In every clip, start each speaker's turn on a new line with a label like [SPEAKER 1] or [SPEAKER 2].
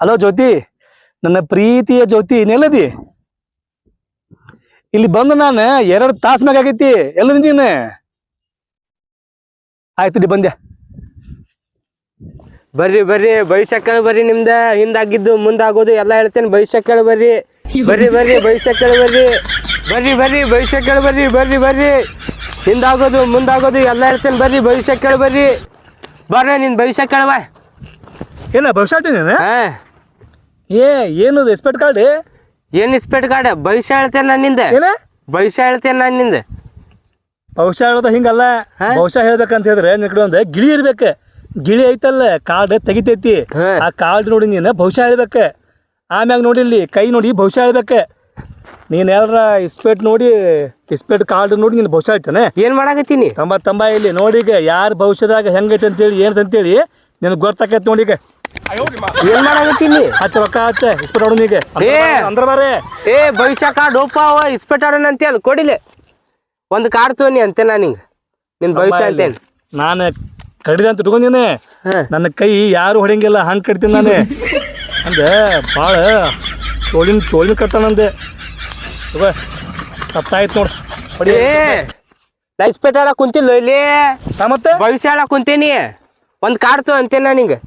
[SPEAKER 1] Hello ಜ್ಯೋತಿ. ನನ್ನ ಪ್ರೀತಿಯ ಜ್ಯೋತಿ ನೆಲ್ಲದಿ ಇಲ್ಲಿ ಬಂದು ನಾನು ಎರಡು ತಾಸು ಮ್ಯಾಗ ಆಗೈತಿ. ಎಲ್ಲ ನೀನು? ಆಯ್ತು ಡಿ ಬಂದ್ಯಾ.
[SPEAKER 2] ಬರ್ರಿ ಬರ್ರಿ. ಭವಿಷ್ಯ ಕೇಳಿ ಬರ್ರಿ ನಿಮ್ದ. ಹಿಂದಾಗಿದ್ದು, ಮುಂದಾಗೋದು ಎಲ್ಲ ಹೇಳ್ತೇನೆ. ಭವಿಷ್ಯ ಕೇಳಿ ಬರ್ರಿ. ಬರ್ರಿ ಬರ್ರಿ. ಭವಿಷ್ಯ ಕೇಳಿ ಬರ್ರಿ. ಬರ್ರಿ ಬರ್ರಿ. ಭವಿಷ್ಯ ಕೇಳಿ ಬರ್ರಿ. ಬರ್ರಿ ಬರ್ರಿ. ಹಿಂದಾಗೋದು, ಮುಂದಾಗೋದು ಎಲ್ಲ ಹೇಳ್ತೇನೆ. ಬರ್ರಿ ಭವಿಷ್ಯ ಕೇಳಿ ಬರ್ರಿ. ಬರ್ರಿ, ನಿನ್ ಭವಿಷ್ಯ ಕೇಳವ
[SPEAKER 1] ಏನ ಭವಿಷ್ಯ ಹೇಳ್ತೀನಿ
[SPEAKER 2] ಹಾ.
[SPEAKER 1] ಏ ಏನು ಇಸ್ಪೆಟ್ ಕಾರ್ಡ್
[SPEAKER 2] ಏನು ಇಸ್ಪೆಟ್ ಗಾಡ ಭವಿಷ್ಯ ಹೇಳ್ತೇನೆ ನನ್ನಿಂದ
[SPEAKER 1] ಏನ?
[SPEAKER 2] ಭವಿಷ್ಯ ಹೇಳ್ತೇನೆ ನನ್ನಿಂದ
[SPEAKER 1] ಭವಿಷ್ಯ ಹೇಳೋದು ಹಿಂಗಲ್ಲ? ಭವಿಷ್ಯ ಹೇಳ್ಬೇಕಂತ ಹೇಳಿದ್ರೆ ನಿನ್ ಕಡೆ ಒಂದು ಗಿಳಿ ಇರ್ಬೇಕು. ಗಿಳಿ ಐತಲ್ಲ ಕಾರ್ಡ್ ತೆಗಿತೈತಿ.
[SPEAKER 2] ಹಾ.
[SPEAKER 1] ಆ ಕಾರ್ಡ್ ನೋಡಿ ನೀನು ಭವಿಷ್ಯ ಹೇಳ್ಬೇಕ. ಆಮ್ಯಾಗ ನೋಡಿ ಇಲ್ಲಿ ಕೈ ನೋಡಿ ಭವಿಷ್ಯ ಹೇಳ್ಬೇಕ. ನೀನ್ ಇಸ್ಪೆಟ್ ಇಸ್ಪೇಟ್ ನೋಡಿ ಇಸ್ಪೆಟ್ ಕಾರ್ಡ್ ನೋಡಿ ನೀನು ಭವಿಷ್ಯ ಹೇಳ್ತಾನೆ.
[SPEAKER 2] ಏನ್ ಮಾಡಾಕತ್ತೀನಿ?
[SPEAKER 1] ತಂಬ ತಂಬ ಇಲ್ಲಿ ನೋಡಿ ಈಗ ಯಾರ ಭವಿಷ್ಯದಾಗ ಹೆಂಗೈತೆ ಅಂತೇಳಿ ಏನಂತೇಳಿ ಅಂತೇಳಿ ನಿನಗೆ ಗೊತ್ತಾಕೈತೆ ನೋಡಿ ಹಚ್ಚ ರೊಕ್ಕ ಹಚ್ಚ ಇಸ್ಪೇಟ್
[SPEAKER 2] ಏ!
[SPEAKER 1] ಅಂದ್ರ ಬಾರೆ
[SPEAKER 2] ಏ ಭವಿಷ್ಯ ಕಾರ್ಡ್ ಒಪ್ಪ ಅವ ಇಸ್ಪೆಟ್ ಆಡೋಣ ಅಂತ ಹೇಳಿ ಕೊಡಿಲೆ. ಒಂದು ಕಾರ್ಡ್ ತೋನಿ ಅಂತೆ ನಾನು ನಿನ್ ಭವಿಷ್ಯ ಹೇಳ್ತೇನೆ
[SPEAKER 1] ನಾನು ಕಡಿದೆ ಅಂತ ಇಟ್ಕೊಂಡಿನಿ.
[SPEAKER 2] ಹಾ.
[SPEAKER 1] ನನ್ನ ಕೈ ಯಾರು ಹೊಡೆಯಂಗಿಲ್ಲ ಹಂಗ್ ಕಟ್ತೀನಿ ನಾನು. ಅಂದೆ ಭಾಳ ಚೋಳಿನ ಚೋಳಿನ ಕಟ್ತಾನಂದೆ ತಗೋ ಸತ್ತಾಯ್ತು ನೋಡು ಹೊಡಿ.
[SPEAKER 2] ಏ ನಾ ಇಸ್ಪೆಟ್ ಕುಂತಿಲ್ಲ ಇಲ್ಲಿ?
[SPEAKER 1] ಆ, ಮತ್ತೆ?
[SPEAKER 2] ಭವಿಷ್ಯ ಕುಂತೀನಿ ಕುಂತೇನಿ. ಒಂದ್ ಕಾರ್ಡ್ ತೋ ಅಂತೇನೆ ನಾ ನಿಂಗೆ.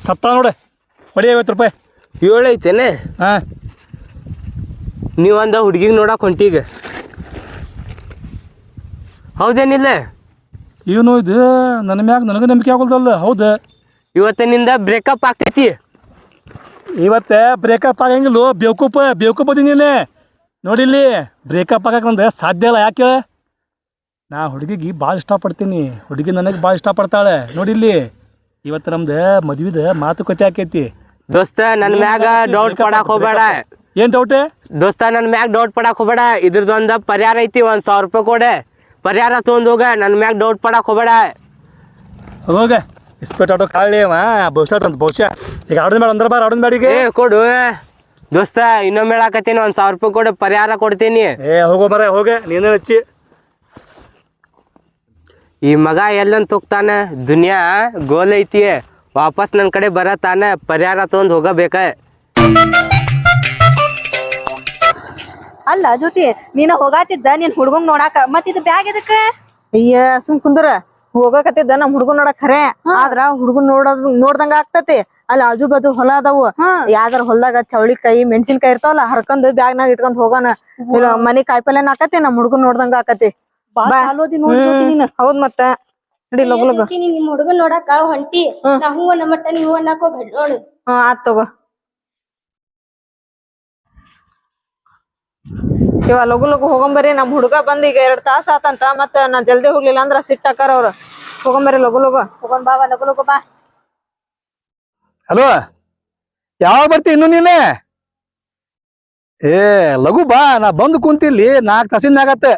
[SPEAKER 1] ಸತ್ತ ನೋಡಿ. ಹೊಡಿ ಐವತ್ತು ರೂಪಾಯಿ.
[SPEAKER 2] ಏಳು ಐತೇನೆ?
[SPEAKER 1] ಹಾಂ.
[SPEAKER 2] ನೀವೊಂದ ಹುಡುಗಿಗೆ ನೋಡಕ್ಕೆ ಹೊಂಟೀಗ. ಹೌದೇನಿಲ್ಲ?
[SPEAKER 1] ಇವನು ಇದು? ನನ್ನ ಮ್ಯಾಗ ನನಗೆ ನಂಬಿಕೆ ಆಗೋಲ್ದಲ್ಲ. ಹೌದು?
[SPEAKER 2] ಇವತ್ತಿನಿಂದ ಬ್ರೇಕಪ್ ಆಗ್ತೈತಿ.
[SPEAKER 1] ಇವತ್ತೆ ಬ್ರೇಕಪ್ ಆಗಂಗಿಲ್ಲ. ಬೇವ್ಕೂಪ ಬೇವಕೂಪ ನೀನೆ ನೋಡಿಲ್ಲಿ ಬ್ರೇಕಪ್ ಆಗಕ್ಕೆ ಸಾಧ್ಯ ಇಲ್ಲ. ಯಾಕೆ? ನಾ ಹುಡುಗಿಗೆ ಭಾಳ ಇಷ್ಟಪಡ್ತೀನಿ. ಹುಡುಗಿ ನನಗೆ ಭಾಳ ಇಷ್ಟಪಡ್ತಾಳೆ. ನೋಡಿಲ್ಲಿ ಇವತ್ತು ನಮ್ದು ಮದ್ವಿದ ಮಾತುಕತೆ ಆಕೈತಿ.
[SPEAKER 2] ದೋಸ್ತ ನನ್ ಮ್ಯಾಗ ಡೌಟ್ ಪಡಾಕ್ ಹೋಗ್ಬೇಡ.
[SPEAKER 1] ಏನ್ ಡೌಟ್
[SPEAKER 2] ದೋಸ್ತ ನನ್ ಮ್ಯಾಗ ಡೌಟ್ ಪಡಾಕ್ ಹೋಗ್ಬೇಡ. ಇದ್ರದೊಂದ ಪರಿಹಾರ ಐತಿ ಒಂದ್ ಸಾವಿರ ರೂಪಾಯಿ ಕೊಡೆ. ಪರಿಹಾರ ತೊಗೊಂಡ್ ಹೋಗ ನನ್ ಮ್ಯಾಗ ಡೌಟ್ ಪಡಾಕ್ ಹೋಗ್ಬೇಡ.
[SPEAKER 1] ಹೋಗ ಇಸ್ಪೇಟ್ ಆಟೋ ಕಾಳಿ ಅವ ಬಹುಶಃ ಅಂತ ಬಹುಶಃ ಈಗ ಆಡೋದ್ ಬೇಡ ಅಂದ್ರೆ ಬಾರ ಆಡೋದ್ ಬೇಡಿಗೆ.
[SPEAKER 2] ಏ ಕೊಡು. ದೋಸ್ತ ಇನ್ನೊಮ್ಮೆ ಹೇಳಾಕತ್ತೀನಿ ಒಂದ್ ಸಾವಿರ ರೂಪಾಯಿ ಕೊಡು ಪರಿಹಾರ ಕೊಡ್ತೀನಿ.
[SPEAKER 1] ಏ ಹೋಗೋ ಬರ ಹೋಗ ನೀನ್ ಹಚ್ಚಿ.
[SPEAKER 2] ಈ ಮಗ ಎಲ್ಲಂತ ಹೋಗ್ತಾನ? ದುನಿಯಾ ಗೋಲ್ ಐತಿ. ವಾಪಸ್ ನನ್ನ ಕಡೆ ಬರತಾನೆ ಪರಿಹಾರ ತಗೊಂಡ್ ಹೋಗಬೇಕ.
[SPEAKER 3] ಅಲ್ಲ ಜ್ಯೋತಿ ನೀನ ಹೋಗಾತಿದ್ದ ನೀನ್ ಹುಡ್ಗಂಗ್ ನೋಡಾಕ. ಮತ್ ಇದು ಬ್ಯಾಗ್ ಎದಕ್ಕ?
[SPEAKER 4] ಅಯ್ಯ ಸುಮ್ ಕುಂದ್ರ. ಹೋಗಕತ್ತಿದ್ದ ನಮ್ ಹುಡ್ಗನ್ ನೋಡಕ್ ಖರೆ ಆದ್ರ ಹುಡ್ಗನ್ ನೋಡೋದ್ ನೋಡ್ದಂಗ ಆಗ್ತತಿ. ಅಲ್ಲಿ ಆಜು ಬಾಜು ಹೊಲ ಅದಾವು. ಯಾವ್ದಾರ ಹೊಲದಾಗ ಚವಳಿಕಾಯಿ ಮೆಣಸಿನ್ಕಾಯಿ ಇರ್ತಾವಲ್ಲ ಹರ್ಕೊಂಡ್ ಬ್ಯಾಗ್ನಾಗ ಇಟ್ಕೊಂಡ್ ಹೋಗೋಣ. ಮನಿ ಕಾಯಿಪಲ್ಲೆನ ಆಕತಿ ನಮ್ ಹುಡ್ಗನ್ ನೋಡ್ದಂಗ ಆಕತಿ ಬಾ. ಹೌದ್ ಮತ್ತ. ನಡಿ ಲಗು ಲಗು.
[SPEAKER 5] ನಿಮ್ ಹುಡುಗನ್ ನೋಡಾಕ ಹೊಂಟಿ. ನಾ ಹೂ ಅನ್ನಮಟ್ಟ ನೀವು ಅನ್ನಕ್ ಹೋಗ್ಬೇಡ ನೋಡು.
[SPEAKER 4] ಹಾ ಆತ್ ತಗೋ. ಇವ ಲಗು ಲಗು ಹೋಗಂಬರಿ ನಮ್ ಹುಡುಗ ಬಂದ್ ಈಗ ಎರಡ್ ತಾಸ ಆತಂತ. ಮತ್ತ ನಾ ಜಲ್ದಿ ಹೋಗ್ಲಿಲ್ಲ ಅಂದ್ರ ಸಿಟ್ಟ ಹಾಕಾರ ಅವ್ರ. ಹೋಗಂಬರಿ ಲಗು ಲಗು.
[SPEAKER 3] ಹೋಗನ್ ಬಾವ ಲಗು ಲಗು ಬಾ.
[SPEAKER 1] ಹಲೋ ಯಾವಾಗ ಬರ್ತಿ ಇನ್ನು ನೀನೆ? ಏ ಲಘು ಬಾ ನಾ ಬಂದು ಕುಂತಿಲ್ಲಿ ನಾಕ್ ತಾಸಿನ ಆಗತ್ತೆ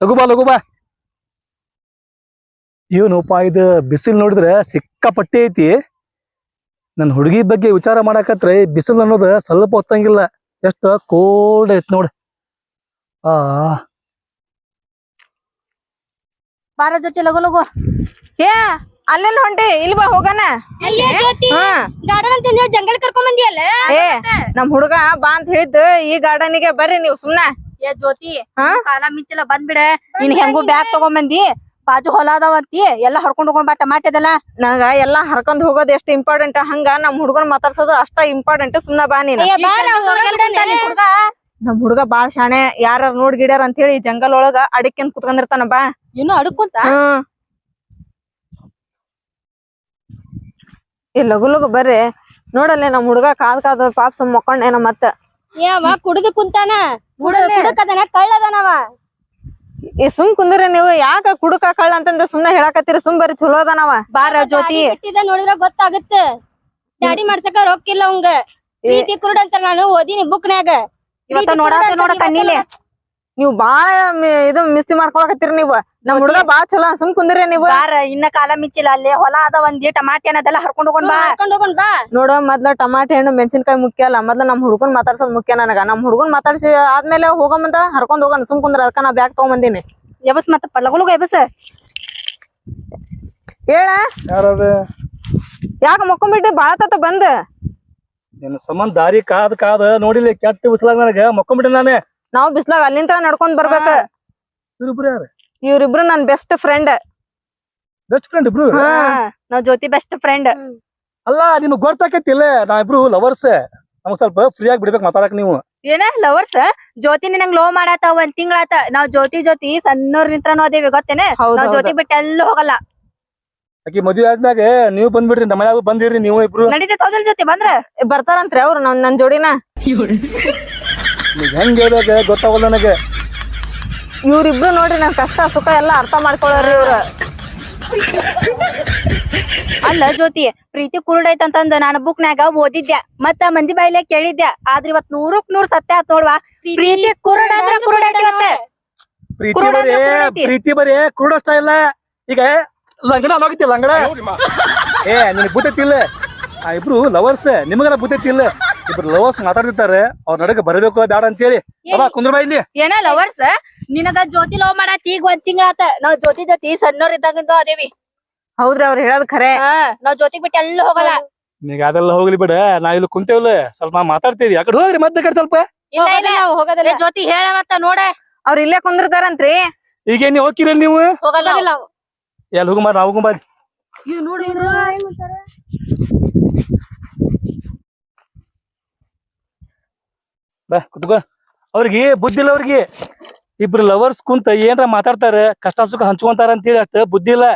[SPEAKER 1] ಲಘು ಬಾ ಲಘು ಬಾ ಇವನಪ್ಪ ಇದು ಬಿಸಿಲು ನೋಡಿದ್ರೆ ಸಿಕ್ಕಾಪಟ್ಟೆ ಐತಿ. ನನ್ನ ಹುಡುಗಿ ಬಗ್ಗೆ ವಿಚಾರ ಮಾಡಾಕತ್ರಿ ಬಿಸಿಲು ಅನ್ನೋದು ಸ್ವಲ್ಪ ಹೊತ್ತಂಗಿಲ್ಲ. ಎಷ್ಟು ಕೋಲ್ಡ್ ಐತಿ ನೋಡಿ. ಆ.
[SPEAKER 3] ಬಾರ ಜೊತೆ ಲಗು ಲಗು.
[SPEAKER 4] ಏ ಅಲ್ಲೆಲ್ಲ ಹೊಂಟಿ ಇಲ್ಲಿ ಬಾ ಹೋಗಣ.
[SPEAKER 5] ಅಲ್ಲೇ ಜ್ಯೋತಿ
[SPEAKER 4] ಹಾ.
[SPEAKER 5] ಗಾರ್ಡನ್ ಅಂತ ಜಂಗಲ್ ಕರ್ಕೊಂಡ್ ಬಂದಿಯಲ್ಲ?
[SPEAKER 4] ಏ ನಮ್ ಹುಡುಗ ಬಾ ಅಂತ ಹೇಳಿದ್ದು ಈ ಗಾರ್ಡನಿಗೆ ಬರ್ರಿ ನೀವು ಸುಮ್ನೆ.
[SPEAKER 3] ಏ ಜ್ಯೋತಿ? ಕಾಲ ಮಿಂಚಲ ಬಂದ್ಬಿಡ. ನೀನ್ ಹೆಂಗು ಬ್ಯಾಗ್ ತಗೊಂಬಂದಿ? ಬಾಜು ಹೊಲ ಅದಾವಂತಿ ಎಲ್ಲಾ ಹರ್ಕೊಂಡ್ ಹೋಗೋಣ ಬಾ ಟಮಾಟೆದಲ್ಲ
[SPEAKER 4] ನಂಗ ಎಲ್ಲಾ ಹರ್ಕೊಂಡ್ ಹೋಗೋದ್ ಎಷ್ಟು ಇಂಪಾರ್ಟೆಂಟ್ ಹಂಗ ನಮ್ ಹುಡುಗನ್ ಮಾತಾಡ್ಸೋದು ಅಷ್ಟ ಇಂಪಾರ್ಟೆಂಟ್ ಸುಮ್ನ ಬಾ ನೀನ್. ನಮ್ ಹುಡ್ಗ. ಬಾಳ್ ಶಾಣೆ ಯಾರ ನೋಡ್ ಗಿಡ್ಯಾರ ಅಂತ ಹೇಳಿ ಜಂಗಲ್ ಒಳಗ ಅಡಿಕೆಂದ್ ಕುತ್ಕೊಂಡಿರ್ತಾನ ಬಾ.
[SPEAKER 3] ಇನ್ನು
[SPEAKER 4] ಏ ಲಗು ಲಗು ಬರ್ರಿ. ನೋಡಲ್ಲೇ ನಮ್ ಹುಡುಗ ಕಾದ್ ಕಾದ್ ಪಾಪ ಸುಮ್ ಮಕ್ಕೊಂಡೇನ ಮತ್ತ.
[SPEAKER 5] ಏ ಅವ ಕುಡುದು ಕುಂತಾನ ಕುಡ ಕುಡಕದನ ಕಳ್ಳದನವ.
[SPEAKER 4] ಏ ಸುಮ್ ಕುಂದ್ರ ನೀವು. ಯಾಕ ಕುಡುಕ ಕಳ್ಳ ಅಂತಂದ ಸುಮ್ನೆ ಹೇಳಾಕತ್ತೀರಿ? ಸುಮ್ ಬರೀ ಚಲೋ ಅದಾನವ.
[SPEAKER 3] ಬಾರ ಜ್ಯೋತಿ
[SPEAKER 5] ಬಿಟ್ಟಿದ ನೋಡಿದ್ರ ಗೊತ್ತಾಗತ್ತ. ಡ್ಯಾಡಿ ಮಾಡ್ಸಕ ರೊಕ್ಕಿಲ್ಲ ಅವಂಗ. ಪ್ರೀತಿ ಕುರುಡ್ ಅಂತ ನಾನು ಓದಿನಿ ಬುಕ್ನ್ಯಾಗ
[SPEAKER 3] ಇವತ್ತ ನೋಡಾಕ ನೋಡ ಕಣ್ಣಿಲೆ
[SPEAKER 4] ನೀವು ಬಾಳ ಇದು ಮಿಸ್ ಮಾಡ್ಕೊಳಕತ್ತೀರಿ ನೀವು. ನಮ್ ಹುಡುಗ ಬಾಳ ಚಲೋ ಸುಮ್ ಕುಂದ್ರಿ ನೀವು.
[SPEAKER 3] ಬಾರ ಇನ್ನ ಕಾಲ ಮಿಚ್ಚಿಲ್ಲ ಅಲ್ಲಿ ಹೊಲ ಒಂದಿ ಟಮಾಟೆ ಅನ್ನದೆಲ್ಲ ಹರ್ಕೊಂಡ್ ಹೋಗೋಣ ಬಾ.
[SPEAKER 5] ಕರ್ಕೊಂಡ್ ಹೋಗೋಣ ಬಾ.
[SPEAKER 4] ನೋಡ ಮೊದ್ಲ ಟಮಾಟೆ ಹಣ್ಣು ಮೆಣಸಿನ್ಕಾಯಿ ಮುಖ್ಯ ಅಲ್ಲ. ಮೊದ್ಲ ನಮ್ ಹುಡುಗನ್ ಮಾತಾಡ್ಸೋದ್ ಮುಖ್ಯ ನನಗ. ನಮ್ ಹುಡುಗನ್ ಮಾತಾಡ್ಸಿ ಆದ್ಮೇಲೆ ಹೋಗಮಂತ ಹರ್ಕೊಂಡ್ ಹೋಗನ್ ಸುಮ್ ಕುಂದ್ರ ಅದಕ್ಕ ನಾ ಬ್ಯಾಗ್ ತಗೊಂಬಂದಿನಿ.
[SPEAKER 3] ಎಬಸ್ ಮತ್ತ ಪಲ್ಲಗಳು ಲಗು ಎಬಸ್.
[SPEAKER 4] ಹೇಳ? ಯಾಕ ಮಕ್ಕೊಂಬಿಟ್ಟಿ? ಬಾಳ ತಾತ ಬಂದ.
[SPEAKER 1] ನಿನ್ನ ಸಂಬಂಧ ದಾರಿ ಕಾದ್ ಕಾದ ನೋಡಿಲಿ ಕೆಟ್ಟ ಬಿಸ್ಲಾಗ ನನಗ. ಮಕ್ಕೊಂಬಿಟ್ಟೆ ನಾನೇ.
[SPEAKER 4] ನಾವ್ ಬಿಸ್ಲಾಗ ಅಲ್ಲಿಂದ ನಡ್ಕೊಂಡ್ ಬರ್ಬೇಕ.
[SPEAKER 1] ಇವ್ರಿಬ್ರು ಯಾರು?
[SPEAKER 4] ಇವ್ರಿಬ್ರು ನನ್ ಬೆಸ್ಟ್ ಫ್ರೆಂಡ್
[SPEAKER 1] ಬೆಸ್ಟ್ ಫ್ರೆಂಡ್ ಇಬ್ರು?
[SPEAKER 3] ಹಾ. ನಾವ್ ಜ್ಯೋತಿ ಬೆಸ್ಟ್ ಫ್ರೆಂಡ್
[SPEAKER 1] ಅಲ್ಲ ನಿಮ್ಗ್ ಗೊತ್ತಾಕೈತಿಲ್ಲ ನಾ ಇಬ್ರು ಲವರ್ಸ್ ನಮಗ್ ಸ್ವಲ್ಪ ಫ್ರೀ ಆಗಿ ಬಿಡ್ಬೇಕು ಮಾತಾಡಕ್ ನೀವು.
[SPEAKER 3] ಏನ ಲವರ್ಸ್ ಜ್ಯೋತಿ ನಿನಂಗ್ ಲೋ ಮಾಡಾತ ಒಂದ್ ತಿಂಗಳಾತ. ನಾವ್ ಜ್ಯೋತಿ ಜ್ಯೋತಿ ಸಣ್ಣವ್ರ ನಿಂತ್ರನೂ ಅದೇವಿ ಗೊತ್ತೇನೆ?
[SPEAKER 4] ಹೌದ್
[SPEAKER 3] ನಾವ್
[SPEAKER 4] ಹೌದ್.
[SPEAKER 3] ಜ್ಯೋತಿ ಬಿಟ್ಟು ಎಲ್ಲ ಹೋಗಲ್ಲ.
[SPEAKER 1] ಆಕಿ ಮದ್ವೆ ಆದ್ಮ್ಯಾಗ ನೀವು ಬಂದ್ಬಿಡ್ರಿ ನಮ್ಮ ಮನ್ಯಾಗ ಬಂದಿರಿ ನೀವು ಇಬ್ರು.
[SPEAKER 3] ನಡೀತೈತ್ ಹೌದಲ್ ಜ್ಯೋತಿ ಬಂದ್ರ?
[SPEAKER 4] ಬರ್ತಾರಂತ್ರಿ ಅವ್ರು ನನ್ ನನ್ ಜೋಡಿನ.
[SPEAKER 1] ನೀವ್ ಹೆಂಗ್ ಹೇಳ್ಬೇಕು ಗೊತ್ತಾಗಲ್ಲ ನನಗೆ.
[SPEAKER 4] ಇವ್ರಿಬ್ರು ನೋಡ್ರಿ ನನ್ ಕಷ್ಟ ಸುಖ ಎಲ್ಲಾ ಅರ್ಥ ಮಾಡ್ಕೊಳ್ಳೋರಿ ಇವ್ರ.
[SPEAKER 3] ಅಲ್ಲ ಜ್ಯೋತಿ ಪ್ರೀತಿ ಕುರುಡೈತಂತಂದ ನಾನು ಬುಕ್ನ್ಯಾಗ ಓದಿದ್ದೆ ಮತ್ತ ಮಂದಿ ಬಾಯಿಲೆ ಕೇಳಿದ್ದೆ ಆದ್ರ ಇವತ್ ನೂರಕ್ ನೂರ್ ಸತ್ಯ ಆತ್ ನೋಡ್ವಾ? ಪ್ರೀತಿ ಕುರುಡ ಅಂದ್ರ ಕುರುಡೈತಿ ಇವತ್ತ.
[SPEAKER 1] ಪ್ರೀತಿ
[SPEAKER 3] ಕುರುಡ
[SPEAKER 1] ಬರೀ
[SPEAKER 3] ಅಂದ್ರೆ ಕುರುಡೈತಿ.
[SPEAKER 1] ಪ್ರೀತಿ ಬರೀ ಕುರುಡಷ್ಟ ಇಲ್ಲ. ಈಗ ಲಂಗಡ ಲಂಗಡ ಏ ನಿನ್ ಬುತ್ತಿಲ್ಲ ಆ ಇಬ್ರು ಲವರ್ಸ್ ನಿಮಗನ ಬುತ್ತೈತಿಲ್ಲ ಇಬ್ರು ಲವರ್ಸ್ ಮಾತಾಡ್ತಿದ್ದಾರೆ. ಅವ್ರ ನಡಕ ಬರಬೇಕು ಬೇಡ ಅಂತೇಳಿ. ಹೇಳಿ ಕುಂದ್ರ ಬಾ ಇಲ್ಲಿ.
[SPEAKER 3] ಏನ ಲವರ್ಸ್ ನಿನಗ ಜ್ಯೋತಿ ಲವ್ ಮಾಡಾತಿ ಈಗ ಒಂದ್ ತಿಂಗಳಾತ ನಾವ್ ಜ್ಯೋತಿ ಜೊತಿ ಸಣ್ಣವ್ರ ಇದ್ದಾಗಿಂದ ಅದೇವಿ.
[SPEAKER 4] ಹೌದ್ರಿ ಅವ್ರ ಹೇಳೋದ್ ಖರೆ.
[SPEAKER 3] ಹಾ ನಾವ್ ಜ್ಯೋತಿ ಬಿಟ್ಟು ಎಲ್ಲ ಹೋಗಲ್ಲ.
[SPEAKER 1] ನೀಗ ಅದೆಲ್ಲ ಹೋಗ್ಲಿ ಬಿಡ. ನಾ ಇಲ್ಲಿ ಕುಂತೇವಲ್ಲ ಸ್ವಲ್ಪ ಮಾತಾಡ್ತೀವಿ ಯಾಕಡೆ ಕಡೆ ಹೋಗ್ರಿ ಮತ್ತೆ ಕಡೆ ಸ್ವಲ್ಪ.
[SPEAKER 3] ಇಲ್ಲ ಇಲ್ಲ.
[SPEAKER 5] ಹೋಗೋದಿಲ್ಲ
[SPEAKER 3] ಜ್ಯೋತಿ ಹೇಳ ಮತ್ತ ನೋಡ.
[SPEAKER 4] ಅವ್ರ ಇಲ್ಲೇ ಕುಂದಿರ್ತಾರಂತ್ರಿ
[SPEAKER 1] ಈಗ ನೀವು ಹೋಗಿರಿ ನೀವು?
[SPEAKER 3] ಹೋಗಲ್ಲ.
[SPEAKER 1] ಎಲ್ಲಿ ನೋಡಿ ನಾವು ಹೋಗುಂಬಾರಿ ಬಾ ಕುತ್ಕೋ. ಅವ್ರಿಗೆ ಬುದ್ಧಿ ಇಲ್ಲ ಅವ್ರಿಗೆ. ಇಬ್ರು ಲವರ್ಸ್ ಕುಂತ ಏನ್ರ ಮಾತಾಡ್ತಾರ ಕಷ್ಟ ಸುಖ ಹಂಚ್ಕೊಂತಾರ ಅಂತೇಳಿ ಅಷ್ಟ ಬುದ್ಧಿ ಇಲ್ಲ.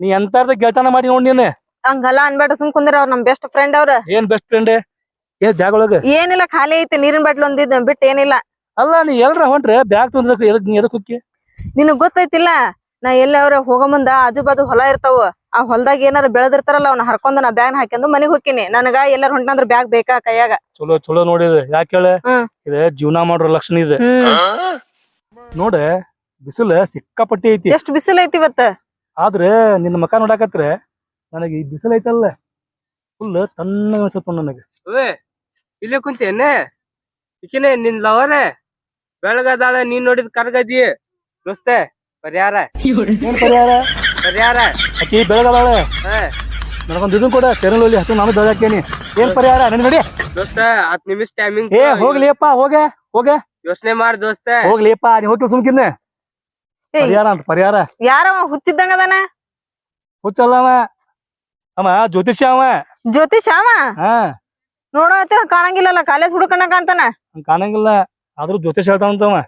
[SPEAKER 1] ನೀ ಎಂತಾರ್ದ ಗೆಳತನ ಮಾಡಿ ನೋಡ್ ನೀನ್.
[SPEAKER 4] ಹಂಗಲ್ಲ ಅನ್ಬೇಡ ಸುಮ್ ಕುಂದ್ರ ಅವ್ರ ನಮ್ ಬೆಸ್ಟ್ ಫ್ರೆಂಡ್ ಅವ್ರ.
[SPEAKER 1] ಏನ್ ಬೆಸ್ಟ್ ಫ್ರೆಂಡ್ ಏನ್ ಬ್ಯಾಗ್ ಒಳಗ
[SPEAKER 4] ಏನಿಲ್ಲ ಖಾಲಿ ಐತಿ ನೀರಿನ ಬಾಟ್ಲ್ ಒಂದಿದ್ ಬಿಟ್ಟು ಏನಿಲ್ಲ.
[SPEAKER 1] ಅಲ್ಲ ನೀ ಎಲ್ರ ಹೊಂಟ್ರೆ ಬ್ಯಾಗ್ ತಂದ್ರೆ ಎದಕ್ ನೀ ಎದಕ್ ಹುಕ್ಕಿ?
[SPEAKER 4] ನಿನಗ್ ಗೊತ್ತೈತಿಲ್ಲ ನಾ ಎಲ್ಲಿ ಅವ್ರ ಹೋಗೋ ಮುಂದ ಆಜು ಬಾಜು ಹೊಲ ಇರ್ತಾವ ಆ ಹೊಲದಾಗ ಏನಾರ ಬೆಳೆದಿರ್ತಾರಲ್ಲ ಅವ್ನ ಹರ್ಕೊಂಡ್ ನಾ ಬ್ಯಾಗ್ ಹಾಕೊಂಡು ಮನಿಗ್ ಹೋಗ್ತೀನಿ ನನಗ ಎಲ್ಲಾರ ಹೊಂಟಂದ್ರ ಬ್ಯಾಗ್ ಬೇಕಾ ಕೈಯಾಗ?
[SPEAKER 1] ಚಲೋ ಚಲೋ ನೋಡಿದ ಯಾಕೆ ಹೇಳ. ಇದ ಜೀವನ ಮಾಡೋ ಲಕ್ಷಣ ಇದೆ. ನೋಡ ಬಿಸಿಲು ಸಿಕ್ಕಾಪಟ್ಟಿ ಐತಿ.
[SPEAKER 4] ಎಷ್ಟ್ ಬಿಸಿಲ್ ಐತಿ ಇವತ್ತ?
[SPEAKER 1] ಆದ್ರೆ ನಿನ್ನ ಮಕ ನೋಡಾಕತ್ರ ನನಗೆ ಈ ಬಿಸಿಲು ಐತಲ್ಲ ಫುಲ್ ತಣ್ಣಗ ಅನ್ಸತ್ತ ನನಗೆ.
[SPEAKER 2] ಇಲ್ಲೇ ಕುಂತೇನೆ ಈಕಿನೇ ನಿನ್ ಲವರೇ ಬೆಳಗದಾಳ ನೀನ್ ನೋಡಿದ್ ಕರ್ಗದಿ ದೋಸ್ತ. ಪರಿಹಾರ?
[SPEAKER 1] ಏನ್ ಪರಿಹಾರ?
[SPEAKER 2] ಪರಿಹಾರ?
[SPEAKER 1] ಆಕಿ ಬೆಳಗದಾಳ
[SPEAKER 2] ಹಾ.
[SPEAKER 1] ನನಗೊಂದು ಇದನ್ ಕೂಡ ತೆರಳಲ್ಲಿ ಹತ್ತು ನಾನು ಬೆಳಗಾಕೇನಿ ಏನ್ ಪರಿಹಾರ? ನನ್ ನೋಡಿ.
[SPEAKER 2] ದೋಸ್ತ ಹತ್ ನಿಮಿಷ ಟೈಮಿಂಗ್
[SPEAKER 1] ಏ ಹೋಗ್ಲಿಯಪ್ಪ ಹೋಗೆ ಹೋಗೆ.
[SPEAKER 2] ಯೋಚನೆ ಮಾಡ್ ದೋಸ್ತ.
[SPEAKER 1] ಹೋಗ್ಲಿಯಪ್ಪ ನೀ ಹೋಗ್ತಿ ಸುಮ್ಕಿನ್ನ. ಪರಿಹಾರ ಅಂತ ಪರಿಹಾರ.
[SPEAKER 4] ಯಾರವ ಹುಚ್ಚಿದ್ದಂಗ ಅದಾನ?
[SPEAKER 1] ಹುಚ್ಚಲ್ಲ ಅವ. ಅವ ಜ್ಯೋತಿಷ್ಯ ಅವ.
[SPEAKER 4] ಜ್ಯೋತಿಷ್ ಅವ?
[SPEAKER 1] ಹಾ.
[SPEAKER 4] ನೋಡತ್ತಿರ ಕಾಣಂಗಿಲ್ಲಲ್ಲ ಕಾಲೇಜ್ ಹುಡುಕಣ್ಣ ಕಾಣ್ತಾನ?
[SPEAKER 1] ಕಾಣಂಗಿಲ್ಲ. ಆದ್ರೂ ಜ್ಯೋತಿಷ್ಯ ಹೇಳ್ತಾನಂತವ
[SPEAKER 4] ಹ್ಮ್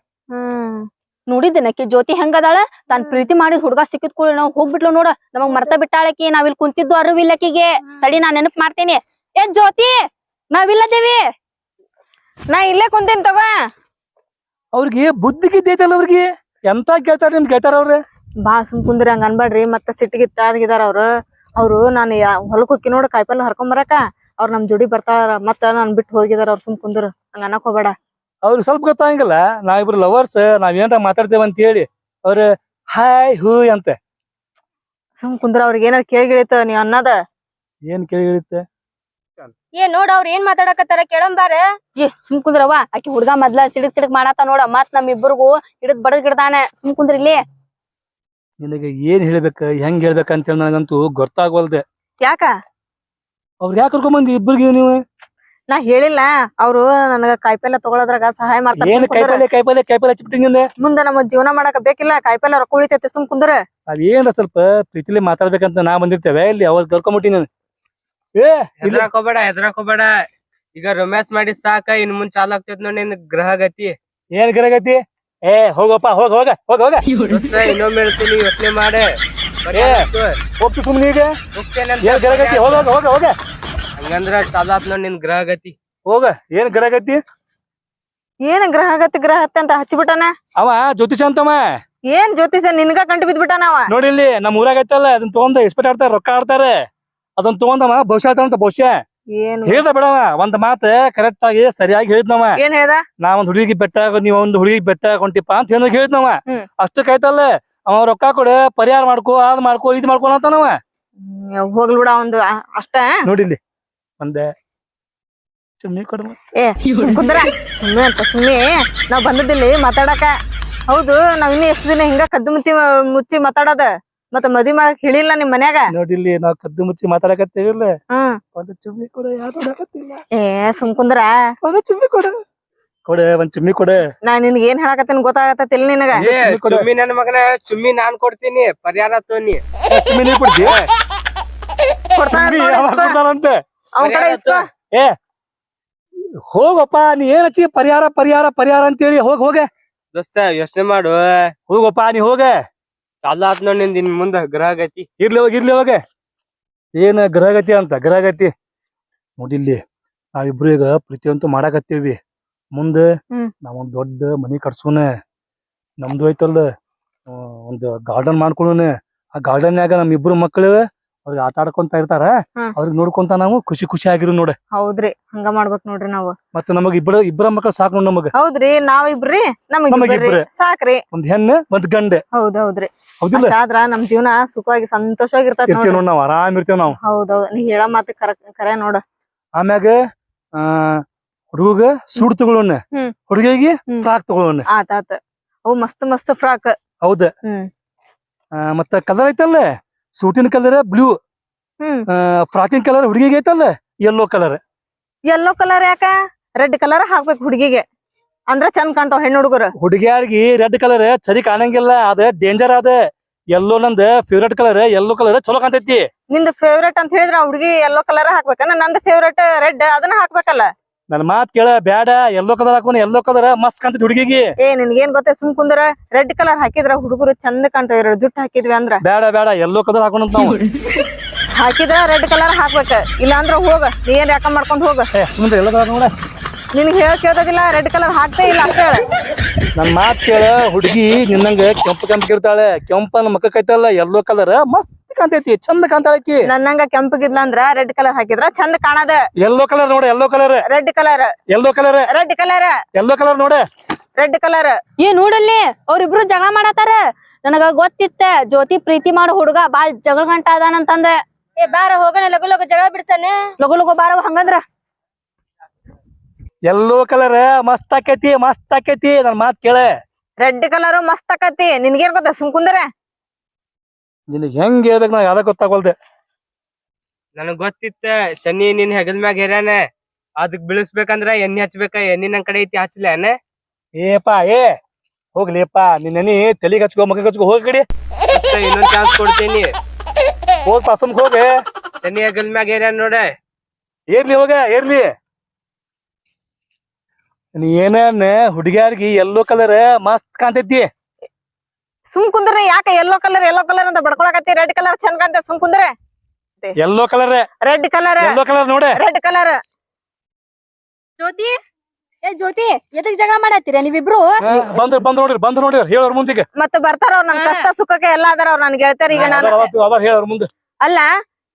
[SPEAKER 3] ನೋಡಿದ್ದನಕಿ ಜ್ಯೋತಿ ಹೆಂಗದಾಳ? ತಾನ್ ಪ್ರೀತಿ ಮಾಡಿದ್ ಹುಡ್ಗ ಸಿಕ್ಕಿದ್ ಕೂಡ ನಾವ್ ಹೋಗ್ಬಿಟ್ಲು ನೋಡ. ನಮಗ್ ಮರ್ತ ಬಿಟ್ಟಾಳಕಿ ನಾವಿಲ್ ಕುಂತಿದ್ದು ಅರಿವಿಲ್ಲಕಿಗೆ. ತಡಿ ನಾ ನೆನಪ್ ಮಾಡ್ತೇನೆ. ಏ ಜ್ಯೋತಿ ನಾವಿಲ್ಲದೇವಿ.
[SPEAKER 4] ನಾ ಇಲ್ಲೇ ಕುಂತೀನಿ ತಗೋ.
[SPEAKER 1] ಅವ್ರಿಗೆ ಬುದ್ಧಿ ಗಿದ್ದೈತಲ್ಲ ಅವ್ರಿಗೆ? ಎಂತ ಕೇಳ್ತಾರ ನಿಮ್ ಕೇಳ್ತಾರ ಅವ್ರೆ?
[SPEAKER 4] ಬಾ ಸುಮ್ ಕುಂದ್ರಿ ಹಂಗ ಅನ್ಬೇಡ್ರಿ. ಮತ್ತ ಸಿಟ್ಟಿಗಿತ್ತ ಆಗಿದಾರ ಅವ್ರು. ಅವ್ರು ನಾನು ಹೊಲಕ್ ಹೋಗಿ ನೋಡ ಕಾಯಿಪಲ್ಲೆ ಹರ್ಕೊಂಬರಕ ಬರಾಕ. ಅವ್ರ ನಮ್ ಜೋಡಿ ಬರ್ತಾರ. ಮತ್ತ ನಾನ್ ಬಿಟ್ಟು ಹೋಗಿದಾರ ಅವ್ರ ಸುಮ್ ಕುಂದ್ರ. ಹಂಗ ಅನ್ನಕ್ ಹೋಗ್ಬೇಡ.
[SPEAKER 1] ಅವ್ರಿಗೆ ಸ್ವಲ್ಪ ಗೊತ್ತಾಗಂಗಿಲ್ಲ. ನಾವಿಬ್ರು ಲವರ್ಸ್ ನಾವ್ ಏನ್ರ ಮಾತಾಡ್ತೇವೆ ಅಂತ ಹೇಳಿ ಅವ್ರ ಹಾಯ್ ಹೂ ಅಂತ.
[SPEAKER 4] ಸುಮ್ ಕುಂದ್ರ ಅವ್ರಿಗೆ ಏನಾರ ಕೇಳಿಗಿಳಿತ ನೀ ಅನ್ನದ?
[SPEAKER 1] ಏನ್ ಕೇಳಿಗಿಳಿತ? ಏನ್
[SPEAKER 5] ಏ ನೋಡ್ ಅವ್ರ ಏನ್ ಮಾತಾಡಕತ್ತಾರ ಕೇಳಂಬಾರ
[SPEAKER 3] ಏ ಸುಮ್ ಕುಂದ್ರವ್ವ ಆಕಿ ಹುಡ್ಗ ಮೊದ್ಲ ಸಿಡಕ್ ಸಿಡಕ್ ಮಾಡತ್ತ ನೋಡ ಮತ್ ನಮ್ ಇಬ್ಬರಿಗೂ ಹಿಡದ್ ಬಡದ್ ಗಿಡದಾನೆ. ಸುಮ್ ಕುಂದ್ರ ಇಲ್ಲಿ.
[SPEAKER 1] ನಿನಗೆ ಏನ್ ಹೇಳ್ಬೇಕ ಹೆಂಗ್ ಹೇಳ್ಬೇಕಂತ ಹೇಳಿ ನನಗಂತೂ ಗೊತ್ತಾಗವಲ್ದೆ.
[SPEAKER 4] ಯಾಕ?
[SPEAKER 1] ಅವ್ರ ಯಾಕೆ ಕರ್ಕೊಂಬಂದಿ ಇಬ್ಬರಿಗೆ ನೀವು?
[SPEAKER 4] ನಾ ಹೇಳಿಲ್ಲ ಅವ್ರು ನನಗ ಕಾಯಿಪಲ್ಲೆ ತಗೊಳೋದ್ರಾಗ ಸಹಾಯ ಮಾಡ್ತಾರೆ
[SPEAKER 1] ಏನ್
[SPEAKER 4] ಕುಂದ್ರ.
[SPEAKER 1] ಕೈಪಲ್ಲೆ ಕೈಪಲ್ಲೆ ಕೈಪಲ್ಲೆ ಹಚ್ಬಿಟ್ಟಿಂದ
[SPEAKER 4] ಮುಂದ ನಮಗ್ ಜೀವನ ಮಾಡಕ ಬೇಕಿಲ್ಲ ಕಾಯಿಪಲ್ಲೆ ರೊಕ್ಕ ಉಳಿತೈತಿ ಸುಮ್ ಕುಂದ್ರ.
[SPEAKER 1] ಅದೇನ ಸ್ವಲ್ಪ ಪ್ರೀತಿಲಿ ಮಾತಾಡ್ಬೇಕಂತ ನಾ ಬಂದಿರ್ತೇವೆ ಇಲ್ಲಿ ಅವ್ರ ಕರ್ಕೊಂಬಿಟ್ಟಿನಿ ನಾನು. ಏ ಇಲ್ಲ
[SPEAKER 2] ಹೆದ್ರಾಕ್ ಹೋಗ್ಬೇಡ ಹೆದ್ರಾಕ್ ಹೋಗ್ಬೇಡ. ಈಗ ರೊಮ್ಯಾನ್ಸ್ ಮಾಡಿ ಸಾಕ ಇನ್ ಮುಂದ್ ಚಾಲು ಆಗ್ತೈತ್ ನೋಡಿ ನಿನ್ ಗ್ರಹಗತಿ
[SPEAKER 1] ಏನ್ ಗರಗತಿ ಏ ಹೋಗಪ್ಪ ಹೋಗ ಹೋಗ ಹೋಗ ಹೋಗ.
[SPEAKER 2] ದೋಸ್ತ ಇನ್ನೊಮ್ಮೆ ಹೇಳ್ತೀನಿ ಯೋಚನೆ ಮಾಡೆ.
[SPEAKER 1] ಏ. ಹೋಗ್ತು ಸುಮ್ನೆ ಈಗ. ಏನ್ ಗರಗತಿ ಹೋಗ ಹೋಗ ಹೋಗ ಹೋಗ.
[SPEAKER 2] ಹಂಗಂದ್ರ ಚಾಲು ಆತ್ ನೋಡ್ ನಿನ್ ಗ್ರಹಗತಿ
[SPEAKER 1] ಹೋಗ ಏನ್ ಗ್ರಹಗತಿ
[SPEAKER 4] ಏನ್ ಗ್ರಹ ಗತಿ ಗ್ರಹ ಅಂತ ಹಚ್ಚಿಬಿಟ್ಟನ?
[SPEAKER 1] ಅವ ಜ್ಯೋತಿಷ ಅಂತವ.
[SPEAKER 4] ಏನ್ ಜ್ಯೋತಿಷ ನಿನ್ಗ ಕಂಡು ಬಿದ್ಬಿಟ್ಟನ ಅವ?
[SPEAKER 1] ನೋಡಿ ಇಲ್ಲಿ ನಮ್ಮ ಊರಾಗ ಐತಲ್ಲ ಅದನ್ನ ತಗೊಂಡ್ ಎಕ್ಸ್ಪೆಕ್ಟ್ ಆಡ್ತಾರ ರೊಕ್ಕ ಆಡ್ತಾರೆ. ಅದನ್ನ ತಗೊಂಡವ ಭವಿಷ್ಯ ಹೇಳ್ತಾನಂತ ಭವಿಷ್ಯ.
[SPEAKER 4] ಏನ್?
[SPEAKER 1] ಹೇಳ್ದ ಬಿಡವ ಒಂದ್ ಮಾತ ಕರೆಕ್ಟ್ ಆಗಿ ಸರಿಯಾಗಿ ಹೇಳಿದ್ನವ
[SPEAKER 4] ಏನ್ ಹೇಳ್ದ?
[SPEAKER 1] ನಾ ಒಂದ್ ಹುಡುಗಿ ಬೆಟ್ಟ ನೀವ್ ಒಂದ್ ಹುಡುಗಿ ಬೆಟ್ಟ ಕೊಂಟಿಪ್ಪ ಅಂತ ಹೇಳಿದ್ ಹೇಳಿದ್ನವ
[SPEAKER 4] ಐತಲ್ಲ
[SPEAKER 1] ಅಷ್ಟಕ್ಕೈತಲ್ಲ ಅವ ರೊಕ್ಕ ಕೊಡ ಪರಿಹಾರ ಮಾಡ್ಕೋ ಅದ್ ಮಾಡ್ಕೋ ಇದ್ ಮಾಡ್ಕೋ ಅಂತಾನವ
[SPEAKER 4] ಹೋಗ್ಲಿ ಬಿಡ ಒಂದು ಅಷ್ಟ
[SPEAKER 1] ನೋಡಿಲ್ಲಿ ಒಂದೇ ಚುಮ್ಮಿ ಕೊಡು
[SPEAKER 4] ಏ ಸುಮ್ ಕುಂದ್ರ. ಸುಮ್ಮನೆ ಅಂತ ಸುಮ್ಮನೆ ನಾವ್ ಬಂದದಿಲ್ಲಿ ಮಾತಾಡಕ. ಹೌದು ನಾವ್ ಇನ್ನು ಎಷ್ಟು ದಿನ ಹಿಂಗ ಕದ್ದು ಮುಚ್ಚಿ ಮುಚ್ಚಿ ಮಾತಾಡೋದ? ಮತ್ತ ಮದಿ ಮಾಡಕ್ ಹೇಳಿಲ್ಲ ನಿಮ್ ಮನ್ಯಾಗ?
[SPEAKER 1] ನೋಡಿಲ್ಲಿ ನಾವ್ ಕದ್ದು ಮುಚ್ಚಿ ಮಾತಾಡಕತ್ತೇವಿಲ್ಲ.
[SPEAKER 4] ಹ್ಮ್
[SPEAKER 1] ಒಂದು ಚುಮ್ಮಿ ಕೊಡ ಯಾರು ನೋಡಕತ್ತಿಲ್ಲ.
[SPEAKER 4] ಏ ಸುಮ್ ಕುಂದ್ರ.
[SPEAKER 1] ಒಂದು ಚುಮ್ಮಿ ಕೊಡು. ಕೊಡೆ ಒಂದ್ ಚುಮ್ಮಿ ಕೊಡೆ.
[SPEAKER 4] ನಾ ನಿನ್ಗ ಏನ್ ಹೇಳಕತ್ತೇನ್ ಗೊತ್ತಾಗತ್ತಿಲ್ಲ ನಿನಗ?
[SPEAKER 2] ಏ ಚುಮ್ಮಿ ನನ್ನ ಮಗನ ಚುಮ್ಮಿ ನಾನ್ ಕೊಡ್ತೀನಿ ಪರಿಹಾರ ತೋನಿ.
[SPEAKER 1] ಚುಮ್ಮಿ ನೀ ಕೊಡ್ತಿ
[SPEAKER 4] ಕೊಡ್ತಾನ
[SPEAKER 1] ಚುಮ್ಮಿ ಯಾವಾಗ
[SPEAKER 4] ಇಸ್ಕೊ.
[SPEAKER 1] ಕೊಡ್ತಾನಂತ
[SPEAKER 4] ಕಡೆ ಇಸ್ಕೊ.
[SPEAKER 1] ಏ ಹೋಗಪ್ಪ ನೀ ಏನ್ ಹಚ್ಚಿ ಪರಿಹಾರ ಪರಿಹಾರ ಪರಿಹಾರ ಅಂತೇಳಿ ಹೋಗ್ ಹೋಗೆ.
[SPEAKER 2] ದೋಸ್ತ ಯೋಚನೆ ಮಾಡು.
[SPEAKER 1] ಹೋಗಪ್ಪ ನೀ ಹೋಗೆ.
[SPEAKER 2] ಆತ್ ನೋಡಿ ನಿನ್ ಮುಂದ ಗ್ರಹಗತಿ
[SPEAKER 1] ಇರ್ಲಿ ಹೋಗಿ ಇರ್ಲಿ ಹೋಗೆ. ಏನ ಗ್ರಹಗತಿ ಅಂತ? ಗ್ರಹಗತಿ ನೋಡಿಲ್ಲಿ ನಾವಿಬ್ರು ಈಗ ಪ್ರತಿಯೊಂದು ಅಂತೂ ಮಾಡಾಕತ್ತೀವಿ. ಮುಂದ. ನಾವೊಂದ್ ದೊಡ್ಡ ಮನಿ ಕಟ್ಸೋಣ. ನಮ್ದು ಐತಲ್ಲ ಒಂದು ಒಂದ್ ಗಾರ್ಡನ್ ಮಾಡ್ಕೊಳ್ಳೋಣ ಆ ಗಾರ್ಡನ್ಯಾಗ ನಮ್ ಇಬ್ರು ಮಕ್ಳು ಅವ್ರಿಗೆ ಆಟ ಆಡ್ಕೊಂತ ಇರ್ತಾರ. ಅವ್ರಿಗೆ ನೋಡ್ಕೊಂತ ನಾವು ಖುಷಿ ಖುಷಿ ಆಗಿರು ನೋಡ.
[SPEAKER 4] ಹೌದ್ರಿ ಹಂಗ ಮಾಡ್ಬೇಕ್ ನೋಡ್ರಿ ನಾವು.
[SPEAKER 1] ಮತ್ತ ನಮಗ್ ಇಬ್ಬರ ಇಬ್ರ ಮಕ್ಳು ಸಾಕು ನೋಡ್ ನಮಗ.
[SPEAKER 4] ಹೌದ್ರಿ ನಾವ್ ಇಬ್ರಿ ನಮಗ್ ಸಾಕ್ರಿ.
[SPEAKER 1] ಒಂದ್ ಹೆಣ್ಣು ಒಂದ್ ಗಂಡೆ.
[SPEAKER 4] ಹೌದ್ ಹೌದ್ರಿ. ಅಷ್ಟಾದ್ರ ನಮ್ ಜೀವನ ಸುಖವಾಗಿ
[SPEAKER 1] ಇರ್ತೇವ್
[SPEAKER 4] ನೋಡ್ರಿ.
[SPEAKER 1] ನೋಡ್ ನಾವ್ ಆರಾಮ್ ಇರ್ತೇವ್ ನಾವು.
[SPEAKER 4] ಹೌದೌದ್ ನೀ ಹೇಳ ಮಾತು ಕರ ಕರೆ ನೋಡ.
[SPEAKER 1] ಆಮ್ಯಾಗ ಆ ಹುಡುಗ ಸೂಟ್ ತಗೊಳ್ಳೋಣ. ಹುಡುಗಿಗೆ ಫ್ರಾಕ್ ತಗೊಳ್ಳೋಣ
[SPEAKER 4] ಆತ ಆತ. ಅವು ಮಸ್ತ್ ಮಸ್ತ್ ಫ್ರಾಕ್.
[SPEAKER 1] ಹೌದ. ಮತ್ತ ಕಲರ್ ಐತಲ್ಲ? ಸೂಟಿನ ಕಲರ್ ಬ್ಲೂ
[SPEAKER 4] ಹ್ಮ್.
[SPEAKER 1] ಫ್ರಾಕಿನ್ ಕಲರ್ ಹುಡುಗಿಗೆ ಐತಲ್ಲ ಯೆಲ್ಲೋ ಕಲರ್.
[SPEAKER 4] ಯೆಲ್ಲೋ ಕಲರ್ ಯಾಕ? ರೆಡ್ ಕಲರ್ ಹಾಕ್ಬೇಕು ಹುಡುಗಿಗೆ. ಅಂದ್ರ ಚಂದ ಕಾಣ್ತಾವ ಹೆಣ್ಣು ಹುಡುಗರು.
[SPEAKER 1] ಹುಡುಗಿಯಾರ್ಗಿ ರೆಡ್ ಕಲರ್ ಸರಿ ಕಾಣಂಗಿಲ್ಲ ಅದ ಡೇಂಜರ್ ಅದ. ಯೆಲ್ಲೋ ನಂದ ಫೇವ್ರೇಟ್ ಕಲರ್ ಯೆಲ್ಲೋ ಕಲರ್ ಚಲೋ ಕಾಣ್ತೈತಿ.
[SPEAKER 4] ನಿಂದ ಫೇವ್ರೇಟ್ ಅಂತ ಹೇಳಿದ್ರ ಹುಡುಗಿ ಯೆಲ್ಲೋ ಕಲರ್ ಹಾಕ್ಬೇಕನ್ನ ನಂದ ಫೇವ್ರೇಟ್ ರೆಡ್ ಅದನ್ನ ಹಾಕ್ಬೇಕಲ್ಲ.
[SPEAKER 1] ನನ್ ಮಾತ್ ಕೇಳ ಬ್ಯಾಡ ಎಲ್ಲೋ ಕಲರ್ ಹಾಕೋಣ ಎಲ್ಲೋ ಕಲರ್ ಮಸ್ತ್ ಕಾಣ್ತೈತಿ ಹುಡುಗಿಗೆ.
[SPEAKER 4] ಏ ನಿನ್ಗೇನ್ ಗೊತ್ತೇ ಸುಮ್ ಕುಂದ್ರ ರೆಡ್ ಕಲರ್ ಹಾಕಿದ್ರ ಹುಡುಗರು ಚಂದ ಕಾಣ್ತಾವ ಎರಡು ಜುಟ್ಟು ಹಾಕಿದ್ವಿ ಅಂದ್ರ.
[SPEAKER 1] ಬ್ಯಾಡ ಬ್ಯಾಡ ಎಲ್ಲೋ ಕಲರ್ ಹಾಕೋಣ ಅಂತ ನಾವು.
[SPEAKER 4] ಹಾಕಿದ್ರ ರೆಡ್ ಕಲರ್ ಹಾಕ್ಬೇಕ ಇಲ್ಲ ಅಂದ್ರ ಹೋಗ ನೀ ಏನ್ ಯಾಕ ಮಾಡ್ಕೊಂಡ್ ಹೋಗ.
[SPEAKER 1] ಸುಮ್ಮನೆ ನೋಡ.
[SPEAKER 4] ನಿನ್ಗೆ ಹೇಳ ಕೇಳ್ದದಿಲ್ಲ ರೆಡ್ ಕಲರ್ ಹಾಕ್ತೇ ಇಲ್ಲ ಅಷ್ಟೇ ಹೇಳ.
[SPEAKER 1] ನನ್ ಮಾತ್ ಕೇಳ ಹುಡುಗಿ ನಿನ್ನಂಗ ಕೆಂಪು ಕೆಂಪು ಇರ್ತಾಳೆ ಕೆಂಪನ ಮಕ್ಕ ಕೈತಲ್ಲ ಎಲ್ಲೋ ಕಲರ್ ಮಸ್ತ್ ಕಾಣ್ತೈತಿ ಚಂದ ಕಾಣ್ತಾಳಕಿ
[SPEAKER 4] ನನ್ನಂಗ ಕೆಂಪಗಿದ್ಲ ಅಂದ್ರ ರೆಡ್ ಕಲರ್ ಹಾಕಿದ್ರ ಚಂದ ಕಾಣದ.
[SPEAKER 1] ಎಲ್ಲೋ ಕಲರ್ ನೋಡ yellow colour
[SPEAKER 4] red colour
[SPEAKER 1] yellow colour
[SPEAKER 4] red colour
[SPEAKER 1] yellow colour ನೋಡ.
[SPEAKER 4] ರೆಡ್ ಕಲರ್
[SPEAKER 3] ಏ ನೋಡಲ್ಲಿ? ಅವ್ರಿಬ್ರು ಜಗಳ ಮಾಡತಾರ ನನಗ ಗೊತ್ತಿತ್ತ ಜ್ಯೋತಿ ಪ್ರೀತಿ ಮಾಡೋ ಹುಡುಗ ಬಾಳ್ ಜಗಳ ಗಂಟ ಅದಾನಂತಂದ.
[SPEAKER 5] ಏ ಬಾರ ಹೋಗೋಣ ಲಗು ಲಗು ಜಗಳ ಬಿಡ್ಸನೆ?
[SPEAKER 3] ಲಗು ಲಗು ಬಾರ ಹಂಗಂದ್ರ?
[SPEAKER 1] ಯೆಲ್ಲೋ ಕಲರ್ ಮಸ್ತ್ ಆಕೈತಿ ಮಸ್ತ್ ಆಕೈತಿ. ನನ್ ಮಾತ್ ಕೇಳ.
[SPEAKER 4] ರೆಡ್ ಕಲರ್ ಮಸ್ತ್ ಆಕತಿ. ನಿನ್ಗೇನ್ ಗೊತ್ತ? ಸುಮ್ ಕುಂದ್ರ.
[SPEAKER 1] ನಿನಗ್ ಹೆಂಗ್ ಹೇಳ್ಬೇಕು ನಾ ಯಾವ್ದಕ್ ಗೊತ್ತಾಗೋಲ್ದೆ.
[SPEAKER 2] ನನಗ್ ಗೊತ್ತಿತ್ತ ಶನಿ ನಿನ್ ಹೆಗಲ್ ಮ್ಯಾಗ ಹೇರ್ಯಾನ. ಅದಕ್ ಬೀಳಿಸ್ಬೇಕಂದ್ರ ಎಣ್ಣಿ ಹಚ್ಬೇಕ ಎಣ್ಣಿ ನನ್ ಕಡೆ ಐತಿ ಹಚ್ಲೇನ?
[SPEAKER 1] ಏಪಾ ಏ ಹೋಗ್ಲಿಪ್ಪ ನಿನ್ನೆ ತಲಿ ಹಚ್ಕೋ ಮಗ ಹಚ್ಕೋ ಹೋಗ್ ಕಡಿ.
[SPEAKER 2] ಇನ್ನೊಂದ್ ಚಾನ್ಸ್ ಕೊಡ್ತೀನಿ.
[SPEAKER 1] ಹೋಗ್ ಪಾಸಮ್ ಹೋಗ.
[SPEAKER 2] ಶನಿ ಹೆಗಲ್ ಮ್ಯಾಗ ಹೇರ್ಯಾನ ನೋಡ.
[SPEAKER 1] ಏರ್ಲಿ ಹೋಗ ಏರ್ಲಿ. ನೀ ಏನೇನ್ ಹುಡುಗಿಯಾರ್ಗಿ ಯೆಲ್ಲೋ ಕಲರ್ ಮಸ್ತ್ ಕಾಣ್ತೈತಿ
[SPEAKER 4] ಸುಮ್ ಕುಂದ್ರೆ ಯಾಕ ಎಲ್ಲೋ ಕಲರ್ ಎಲ್ಲೋ ಕಲರ್ ಅಂತ ಬಡ್ಕೊಳಕತ್ತಿ? ರೆಡ್ ಕಲರ್ ಚಂದ ಕಾಣ್ತೈತಿ ಸುಮ್ ಕುಂದ್ರೆ?
[SPEAKER 1] Yellow colour
[SPEAKER 4] red colour
[SPEAKER 1] yellow colour ನೋಡ?
[SPEAKER 4] Red colour
[SPEAKER 3] Jyothi? ಏ ಜ್ಯೋತಿ ಎದಕ್ ಜಗಳ ಮಾಡತ್ತೀರ ನೀವಿಬ್ರು?
[SPEAKER 1] ಬಂದ್ರ ಬಂದ್ ನೋಡ್ರಿ ಬಂದ್ ನೋಡ್ರಿ ಹೇಳೋರ್ ಮುಂದಿಗೆ.
[SPEAKER 4] ಮತ್ತೆ ಬರ್ತಾರ ಅವ್ರ ನನ್ ಕಷ್ಟ ಸುಖಕ್ಕೆ ಎಲ್ಲ ಅದಾರ ಅವ್ರ ನನ್ ಹೇಳ್ತಾರೆ ಈಗ ನಾನು.
[SPEAKER 1] ಅದಾರ ಹೇಳೋರ್ ಮುಂದೆ.
[SPEAKER 4] ಅಲ್ಲ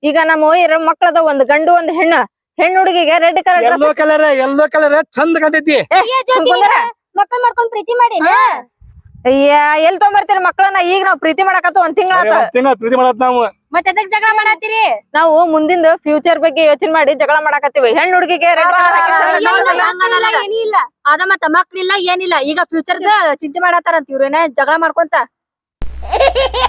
[SPEAKER 4] ಈಗ ನಮ್ಮ ಎರಡು ಮಕ್ಕಳದ ಒಂದ್ ಗಂಡು ಒಂದ್ ಹೆಣ್ಣು. ಹೆಣ್ಣು ಹುಡುಗಿಗೆ red colour
[SPEAKER 1] yellow colour yellow colour ಚಂದ ಕಾಣ್ತೈತಿ.
[SPEAKER 5] ಮಕ್ಕಳು ಮಾಡ್ಕೊಂಡ್ ಪ್ರೀತಿ ಮಾಡಿ
[SPEAKER 4] ಅಯ್ಯ ಎಲ್ ತೊಗೊಂಬರ್ತೀರಿ ಮಕ್ಕಳನ್ನ ಈಗ ನಾವ್ ಪ್ರೀತಿ ಮಾಡಕತ್ತ ಒಂದ್ ತಿಂಗಳ
[SPEAKER 1] ತಿಂಗಳ ಪ್ರೀತಿ ಮಾಡತ್ ನಾವು.
[SPEAKER 3] ಮತ್ತೆ ಎದಕ್ ಜಗಳ ಮಾಡತ್ತೀರಿ?
[SPEAKER 4] ನಾವು ಮುಂದಿಂದ ಫ್ಯೂಚರ್ ಬಗ್ಗೆ ಯೋಚನೆ ಮಾಡಿ ಜಗಳ ಮಾಡಕತ್ತೀವಿ. ಹೆಣ್ಣು ಹುಡುಗಿಗೆ ರೆಡ್ ಕಲರ್
[SPEAKER 5] ಏನಿಲ್ಲ.
[SPEAKER 3] ಅದ ಮತ್ತ ಮಕ್ಳಿಲ್ಲ ಏನಿಲ್ಲ. ಈಗ ಫ್ಯೂಚರ್ ಚಿಂತೆ ಮಾಡತ್ತಾರಂತ ಇವ್ರೇನ ಜಗಳ ಮಾಡ್ಕೊಂತ.